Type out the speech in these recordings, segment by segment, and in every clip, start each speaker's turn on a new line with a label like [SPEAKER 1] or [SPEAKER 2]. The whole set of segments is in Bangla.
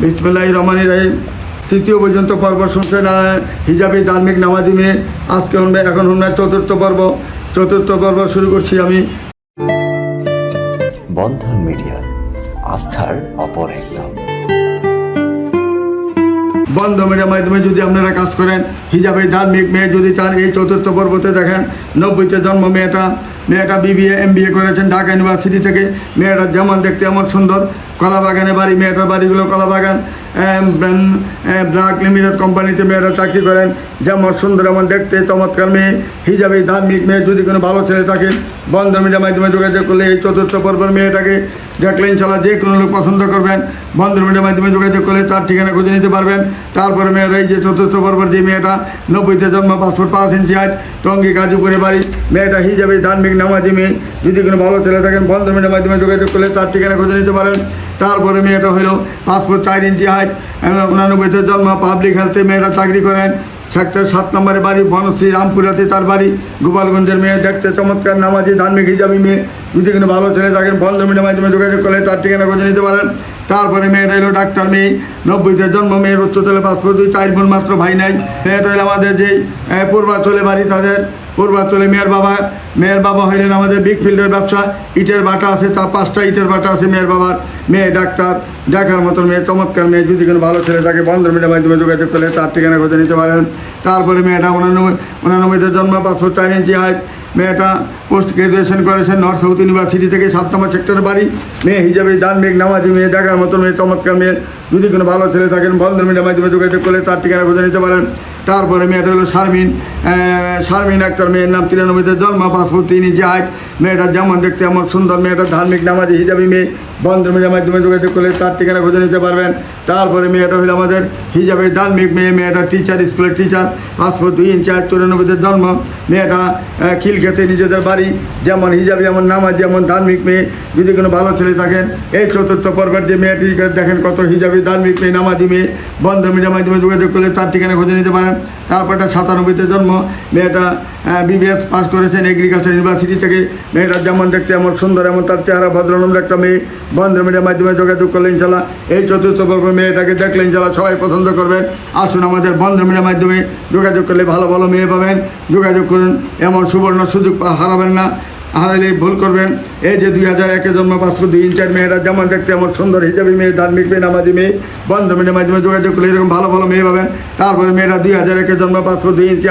[SPEAKER 1] বিসমুল্লাহ রহমান রাহিম। তৃতীয় পর্যন্ত পর্ব শুনছেন আহ, হিজাবি ধার্মিক নামাজি মেয়ে। আজকে শুনবে এখন শুনবে চতুর্থ পর্ব। চতুর্থ পর্ব শুরু করছি আমি।
[SPEAKER 2] বন্ধন মিডিয়া আস্থার অপর এক নাম।
[SPEAKER 1] বন্ধ মিডিয়ার মাধ্যমে যদি আপনারা কাজ করেন হিজাবে ধার্মিক মেয়ে যদি তার এই চতুর্থ পর্বতে দেখেন নব্বইতে জন্ম মেয়েটা। মেয়েটা বিবিএ এম বিএ করেছেন ঢাকা ইউনিভার্সিটি থেকে। মেয়েটা যেমন দেখতে এমন সুন্দর কলাবাগানে বাড়ি, মেয়েটার বাড়িগুলো কলাবাগান। ব্ল্যাক লিমিটেড কোম্পানিতে মেয়েরা চাকরি করেন। যেমন সুন্দর, এমন দেখতে চমৎকার মেয়ে, হিজাবে, ধার্মিক মেয়ে। যদি কোনো ভালো ছেলে থাকে বন্ধ মিডিয়ার মাধ্যমে যোগাযোগ করলে এই চতুর্থ পর্বের মেয়েটাকে দেখলেন চালা যে কোনো লোক পছন্দ করবেন। বন্ধন মিডিয়ার মাধ্যমে যোগাযোগ করলে তার ঠিকানা খুঁজে নিতে পারবেন। তারপরে মেয়েরা এই যে চতুর্থ পর্বের যে মেয়েটা, নব্বইতে জন্ম, পাসপোর্ট পাঁচ ইঞ্চি হাইট, টঙ্গি, গাজীপুরে বাড়ি। মেয়েটা হিজাবে, ধার্মিক, নামাজি মেয়ে। যদি কোনো ভালো ছেলে থাকেন বন্ধন মিডিয়ার মাধ্যমে যোগাযোগ করলে তার ঠিকানা খুঁজে নিতে পারেন। তারপরে মেয়েটা হলো পাসপোর্ট চার ইঞ্চি হাইট উনানব্বইতে জন্ম পাবলিক হেলথে মেয়েরা চাকরি করেন। সেক্টর সাত নম্বরে বাড়ি বনশ্রী রামপুরাতে তার বাড়ি। গোপালগঞ্জের মেয়ে দেখতে চমৎকার নামাজি ধার্মিক হিজাবি মেয়ে। যদি কোনো ভালো ছেলে থাকেন বন্ধ মিডিয়ার মাধ্যমে যোগাযোগ করলে তার ঠিকানা খুঁজে নিতে পারেন। তারপরে মেয়েটা এলো ডাক্তার মেয়ে। নব্বইতে জন্ম মেয়ের উচ্চতলে পাসপোর্ট দুই চার বোন মাত্র ভাই নাই। মেয়েটা হলো আমাদের যেই আহ, পূর্বাঞ্চলে বাড়ি তাদের পূর্বাঞ্চলে মেয়ের বাবা মেয়ের বাবা হইলেন আমাদের বিগ ফিল্ডের ব্যবসা। ইটের বাটা আছে, তার পাঁচটা ইটের বাটা আছে মেয়ের বাবার। মেয়ে ডাক্তার, দেখার মতন মেয়ে, চমৎকার মেয়ে। যদি কোনো ভালো ছেলে থাকে বন্ধ মিডিয়ার মাধ্যমে যোগাযোগ করলে তার ঠিকানা খুঁজে নিতে পারেন। তারপরে মেয়েটা উনানব্বই, উনানব্বইতে জন্ম পাঁচশো চার ইঞ্চি হাইট মেয়েটা পোস্ট গ্রাজুয়েশন করেছেন নর্থ সাউথ ইউনিভার্সিটি থেকে সাত নম্বর সেক্টর বাড়ি। মেয়ে হিসাবে দানবিক, নামাজি মেয়ে, দেখার মতন মেয়ে, চমৎকার মেয়ে। যদি কোনো ভালো ছেলে থাকেন বন্ধ মিডিয়ার মাধ্যমে যোগাযোগ করলে তার ঠিকানা খুঁজে নিতে পারেন। তারপরে মেয়েটা হলো শারমিন শারমিন আক্তার মেয়ের নাম তিরানব্বইতে জন্ম পাসপোর্ট তিনি হাইট মেয়েটা যেমন দেখতে আমার সুন্দর মেয়েটা ধার্মিক নামাজি হিজাবি মেয়ে। বন্ধ মিডিয়ার মাধ্যমে যোগাযোগ করলে তার ঠিকানা খুঁজে নিতে পারবেন। তারপরে মেয়েটা হলো আমাদের হিজাবে ধার্মিক মেয়ে, মেয়েটা টিচার স্কুলের টিচার পাসপোর্ট দুই ইঞ্চি হাইট চুরানব্বইতে জন্ম। মেয়েটা খিলক্ষেতে নিজেদের বাড়ি, যেমন হিজাবি, যেমন নামাজ, যেমন ধার্মিক মেয়ে। যদি কোনো ভালো ছেলে থাকেন, এই চতুর্থ পর্বের যে মেয়েটি দেখেন কত হিজাবি, ধার্মিক মেয়ে, নামাজি মেয়ে। বন্ধ মিডিয়ার মাধ্যমে যোগাযোগ করলে তার ঠিকানা খুঁজে নিতে পারেন। তারপরটা সাতানব্বইতে জন্ম। মেয়েটা বিবিএস পাস করেছেন এগ্রিকালচার ইউনিভার্সিটি থেকে। মেয়েটা যেমন দেখতে এমন সুন্দর, এমন তার চেহারা ভদ্রনম্র একটা মেয়ে। বন্ধ মিডিয়ার মাধ্যমে যোগাযোগ করলেন চালা এই চতুর্থ পর্ব মেয়েটাকে দেখলেন চালা সবাই পছন্দ করবেন আসুন আমাদের বন্ধ মিডিয়ার মাধ্যমে যোগাযোগ করলে ভালো ভালো মেয়ে পাবেন। যোগাযোগ করুন, এমন সুবর্ণ সুযোগ হারাবেন না। হারালে ভুল করবেন। এই যে দুই হাজার একে জন্ম পাসপোর্ট দুই ইঞ্চের মেয়েরা যেমন দেখতে এমন সুন্দর হিসাবে মেয়ে, ধার্মিক মেয়ে, নামাজি মেয়ে। বন্ধ মিডিয়ার মাধ্যমে যোগাযোগ করলে এরকম ভালো ভালো মেয়ে পাবেন। তারপরে মেয়েরা দুই হাজার একে জন্ম পাসপোর্ট দুই ইঞ্চি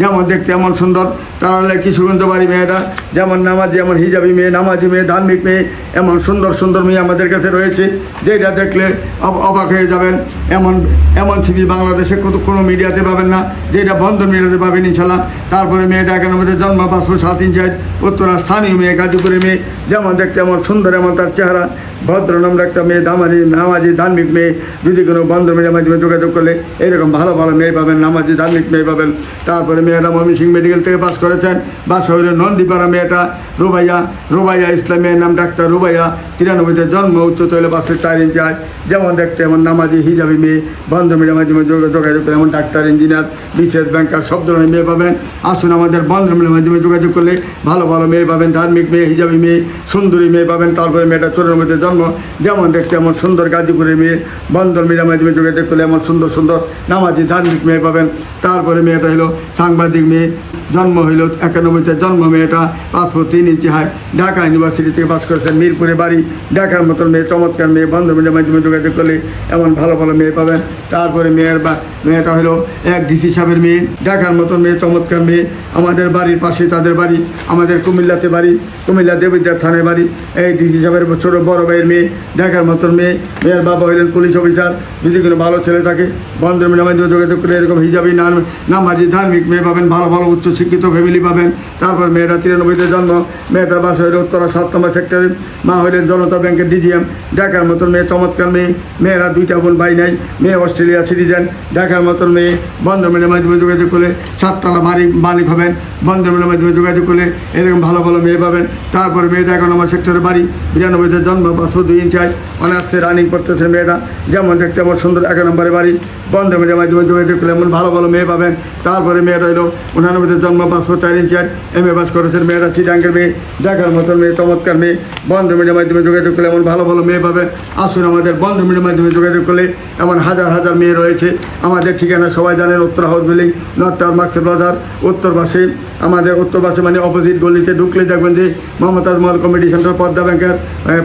[SPEAKER 1] যেমন দেখতে এমন সুন্দর। তাহলে কিশোরগঞ্জ বাড়ি মেয়েরা যেমন নামাজি, এমন হিজাবি মেয়ে, নামাজি মেয়ে, ধার্মিক মেয়ে। এমন সুন্দর সুন্দর মেয়ে আমাদের কাছে রয়েছে, যেটা দেখলে অব- অবাক হয়ে যাবেন। এমন এমন ছবি বাংলাদেশে কোনো মিডিয়াতে পাবেন না, যেটা বন্ধ মিডিয়াতে পাবেন ইনশাল্লাহ। তারপরে মেয়েটা একানব্বইতে জন্ম পাঁচশো সাত ইঞ্চ উত্তরা স্থানীয় মেয়ে, গাজীপুরের মেয়ে। যেমন দেখতে এমন সুন্দর, এমন তার চেহারা, ভদ্র নম্র একটা মেয়ে দামাজি নামাজি ধার্মিক মেয়ে। যদি কোনো বন্ধ মেয়ের মাধ্যমে যোগাযোগ করলে এরকম ভালো ভালো মেয়ে পাবেন, নামাজি ধার্মিক মেয়ে পাবেন। তারপরে মেয়েরা ময়মনসিং মেডিকেল থেকে পাস করেছেন। বাসা হইল নন্দীপাড়া মেয়েটা, রুবাইয়া রুবাইয়া ইসলামের নাম ডাক্তার রুবাইয়া তিরানব্বইতে জন্ম, উচ্চত হলে পাঁচশো চার ইঞ্চি আয় যেমন দেখতে এমন নামাজি, হিজাবি মেয়ে বন্ধ মেয়ের মাধ্যমে যোগ- যোগাযোগ করে এমন ডাক্তার, ইঞ্জিনিয়ার বিশেষ ব্যাংকার, সব ধরনের মেয়ে পাবেন। আসুন আমাদের বন্ধ মেয়ের মাধ্যমে যোগাযোগ করলে ভালো ভালো মেয়ে পাবেন, ধার্মিক মেয়ে, হিজাবি মেয়ে, সুন্দরী মেয়ে পাবেন। তারপরে মেয়েটা মধ্যে জন্ম। যেমন দেখতে এমন সুন্দর গাজীপুরের মেয়ে বন্ধন মেয়ের মাধ্যমে যোগাযোগ করলে এমন সুন্দর সুন্দর নামাজি, ধার্মিক মেয়ে পাবেন। তারপরে মেয়েটা হলো সাংবাদিক মেয়ে, জন্ম হইল একানব্বইতে জন্ম মেয়েটা পাসপোর্ট তিন ইঞ্চি হয় ঢাকা ইউনিভার্সিটি থেকে পাস করেছেন মিরপুরে বাড়ি দেখার মতন মেয়ে, চমৎকার মেয়ে বন্ধ মেয়ের মাধ্যমে যোগাযোগ করলে এমন ভালো ভালো মেয়ে পাবেন। তারপরে মেয়ের বা, মেয়েটা হলো এক ডিসি সাহেবের মেয়ে দেখার মতন মেয়ে, চমৎকার মেয়ে। আমাদের বাড়ির পাশে তাদের বাড়ি, আমাদের কুমিল্লাতে বাড়ি, কুমিল্লা দেবিদ্যার থানায় বাড়ি। এই ডিসি সাহেবের ছোটো বড় ভাইয়ের মেয়ে দেখার মতন মেয়ে। মেয়ের বাবা হইলেন পুলিশ অফিসার। যদি কোনো ভালো ছেলে থাকে বন্ধ মেয়ের মাধ্যমে যোগাযোগ করে এরকম হিজাবি নাম নামাজি ধার্মিক মেয়ে পাবেন, ভালো ভালো উচ্চ শিক্ষিত ফ্যামিলি পাবেন। তারপর মেয়েটা তিরানব্বইতে জন্ম, মেয়েটার বাসা হইল উত্তরা সাত নম্বর সেক্টরে মা হইলেন জনতা ব্যাংকের ডিজিএম দেখার মতন মেয়ে, চমৎকার মেয়ে, মেয়েরা দুইটা বোন, ভাই নাই, মেয়ে অস্ট্রেলিয়া সিটিজেন দেখার মতন মেয়ে বন্ধ মেয়ের মাধ্যমে যোগাযোগ করলে সাততলা বাড়ি মালিক হবেন বন্ধ মেয়ের মাধ্যমে যোগাযোগ করলে এরকম ভালো ভালো মেয়ে পাবেন। তারপরে মেয়েটা এক নম্বর সেক্টরে বাড়ি বিরানব্বইতে জন্ম পাঁচশো দুই ইঞ্চ আয় অনার্সে রানিং করতেছে মেয়েটা, যেমন দেখতে আমার সুন্দর এক নম্বরে বাড়ি বন্ধ মেয়ের মাধ্যমে যোগাযোগ করলে এমন ভালো ভালো মেয়ে পাবেন। তারপরে মেয়েটা হলো উনানব্বইতে জন্ম পাঁচশো চার ইঞ্চি এম এ পাস করেছেন মেয়েরা চিরাঙ্গের মেয়ে দেখার মতন মেয়ে, চমৎকার মেয়ে বন্ধ মিডিয়ার মাধ্যমে যোগাযোগ করলে এমন ভালো ভালো মেয়ে পাবে। আসুন আমাদের বন্ধ মিডিয়ার মাধ্যমে যোগাযোগ করলে এমন হাজার হাজার মেয়ে রয়েছে। আমাদের ঠিকানা সবাই জানেন Uttar house building, north town market বাজার, উত্তর পাশে। আমাদের উত্তর পাশে মানে অপোজিট গলিতে ঢুকলে দেখবেন যে মমতাজ মহল কমিটি সেন্টার পদ্মা ব্যাংকের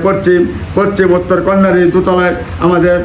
[SPEAKER 1] পশ্চিম পশ্চিম, উত্তর কর্নারে দোতলায় আমাদের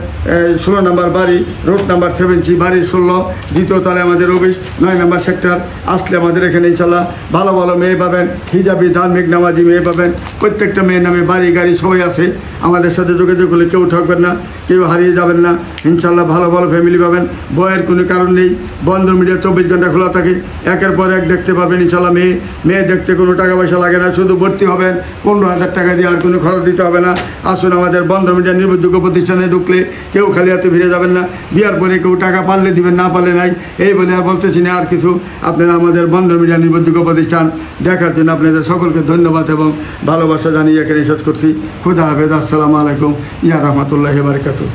[SPEAKER 1] ষোলো নম্বর বাড়ি রোড নাম্বার সেভেন্টি বাড়ি ষোলো, দ্বিতীয় তলায় আমাদের অফিস নয় নম্বর সেক্টর আসলে আমাদের এখানে ইনশাল্লাহ ভালো ভালো মেয়ে পাবেন হিজাবি ধার্মিক নামাজি মেয়ে পাবেন, প্রত্যেকটা মেয়ের নামে বাড়ি গাড়ি সবাই আছে, আমাদের সাথে যোগাযোগ করলে কেউ ঠকবেন না, কেউ হারিয়ে যাবেন না, ইনশাল্লাহ ভালো ভালো ফ্যামিলি পাবেন, বয়ের কোনো কারণ নেই, বন্ধ মিডিয়া চব্বিশ ঘণ্টা খোলা থাকে, একের পর এক দেখতে পাবেন ইনশাল্লাহ মেয়ে মেয়ে দেখতে কোনো টাকা পয়সা লাগে না, শুধু ভর্তি হবেন, পনেরো হাজার টাকা দিয়ে আর কোনো খরচ দিতে হবে না, আসুন আমাদের বন্ধ মিডিয়া নির্ভরযোগ্য প্রতিষ্ঠানে ঢুকলে কেউ খালি হাতে ফিরে যাবেন না, বিয়ার পরে কেউ টাকা পারলে দিবেন, না পারলে নাই, এই বলে আর বলতেছি না আর কিছু, আপনারা আমাদের বন্ধ মিডিয়া নির্ভরযোগ্য প্রতিষ্ঠান দেখার জন্য আপনাদের সকলকে ধন্যবাদ এবং ভালোবাসা জানিয়ে এখানে শেষ করছি। খুদা হাফেজ আসসালামু আলাইকুম। ইয়া রহমতুল্লাহ বারকাতু